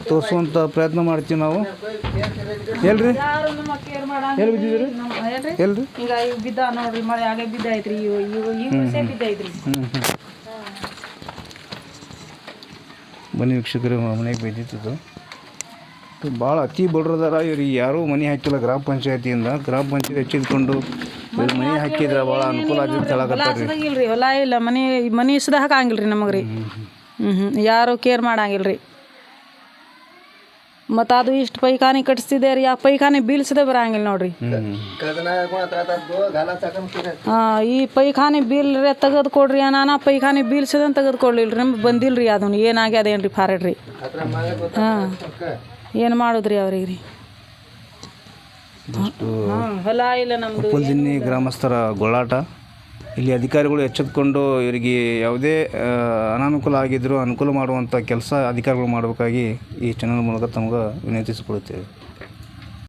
ತೋರಿಸುವಂಥ ಪ್ರಯತ್ನ ಮಾಡ್ತೀವಿ ನಾವು. ಎಲ್ರಿ? ಎಲ್ಲಿ ಬಿದ್ದಿದ್ರಿ ಎಲ್ರಿ? ಈಗ ಇವ್ ಬಿದ್ದ ನೋಡ್ರಿ ಮಳೆ ಆಗೇ ಬಿದ್ದೈತ್ರಿ ಇವು ಇವು ಈ ಹ್ಞೂ ಬಿದ್ದೈತ್ರಿ ಬನ್ನಿ ವೀಕ್ಷಕರು ಮನೆಗೆ ಬೈದಿತ್ತು ಭಾಳ ಅತಿ ಬಡ್ರದಾರ ಇವ್ರಿಗೆ ಯಾರೂ ಮನೆ ಹಾಕಿಲ್ಲ ಗ್ರಾಮ ಪಂಚಾಯತಿಯಿಂದ. ಗ್ರಾಮ ಪಂಚಾಯತಿ ಹೆಚ್ಚಿದ್ಕೊಂಡು ಇವ್ರು ಮನೆ ಹಾಕಿದ್ರೆ ಭಾಳ ಅನುಕೂಲ ಆಗಿತ್ತು ರೀ ಹೊಲ ಇಲ್ಲ ಮನೆ ಮನೆ ಇಸ್ದಾಗ ಹಾಕಂಗಿಲ್ಲ ರೀ ನಮಗೆ ರೀ ಹ್ಞೂ ಹ್ಞೂ ಯಾರು ಕೇರ್ ಮಾಡಂಗಿಲ್ರಿ. ಮತ್ತು ಅದು ಇಷ್ಟು ಪೈಖಾನೆ ಕಟ್ಸಿದೆ ರೀ ಆ ಪೈಖಾನೆ ಬೀಳ್ಸದೆ ಬರಂಗಿಲ್ಲ ನೋಡ್ರಿ. ಹಾಂ ಈ ಪೈಖಾನೆ ಬಿಲ್ ರೀ ತೆಗೆದು ಕೊಡ್ರಿ ನಾನು ಪೈಖಾನೆ ಬೀಳ್ಸದ ತೆಗೆದು ಕೊಡ್ಲಿಲ್ಲ ನಮ್ಗೆ ಬಂದಿಲ್ಲ ರೀ ಅದನ್ನು ಏನಾಗ್ಯದ ಏನು ರೀ ಫಾರೆಡ್ ರೀ? ಹಾಂ. ಏನು ಮಾಡೋದ್ರಿ ಅವ್ರಿಗೆ ರೀ? ಹೊಲ ಇಲ್ಲ ನಮ್ಮದು ಗ್ರಾಮಸ್ಥರ ಗೋಳಾಟ. ಇಲ್ಲಿ ಅಧಿಕಾರಿಗಳು ಎಚ್ಚೆತ್ಕೊಂಡು ಇವರಿಗೆ ಯಾವುದೇ ಅನಾನುಕೂಲ ಆಗಿದ್ದರೂ ಅನುಕೂಲ ಮಾಡುವಂಥ ಕೆಲಸ ಅಧಿಕಾರಿಗಳು ಮಾಡಬೇಕಾಗಿ ಈ ಚಾನಲ್ ಮೂಲಕ ತಮ್ಗೆ ವಿನಂತಿಸಿಕೊಳ್ಳುತ್ತೇವೆ.